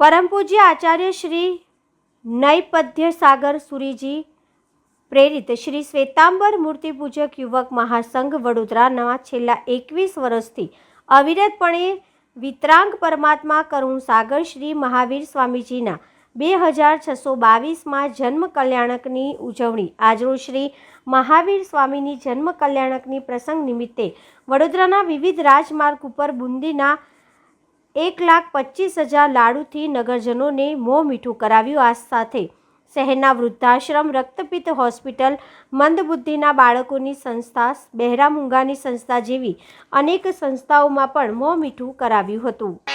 પરમ પૂજ્ય આચાર્ય શ્રી નૈપધ્ય સાગર સુરીજી, પ્રેરિત શ્રી શ્વેતાંબર મૂર્તિ પૂજક યુવક મહાસંઘ વડોદરાના છેલ્લા એકવીસ વર્ષથી અવિરતપણે વિતરાંગ પરમાત્મા કરુણ સાગર શ્રી મહાવીર સ્વામીજીના બે હજાર છસો બાવીસમાં જન્મ કલ્યાણકની ઉજવણી. આજરોજ શ્રી મહાવીર સ્વામીની જન્મ કલ્યાણકની પ્રસંગ નિમિત્તે વડોદરાના વિવિધ રાજમાર્ગ ઉપર બુંદીના એક લાખ પચીસ હજાર લાડુથી નગરજનોને મોં મીઠું કરાવ્યું આ સાથે. શહેરના વૃદ્ધાશ્રમ, રક્તપિત્ત હોસ્પિટલ, મંદબુદ્ધિના બાળકોની સંસ્થા, બહેરા મૂંગાની સંસ્થા જેવી અનેક સંસ્થાઓમાં પણ મોં મીઠું કરાવ્યું હતું.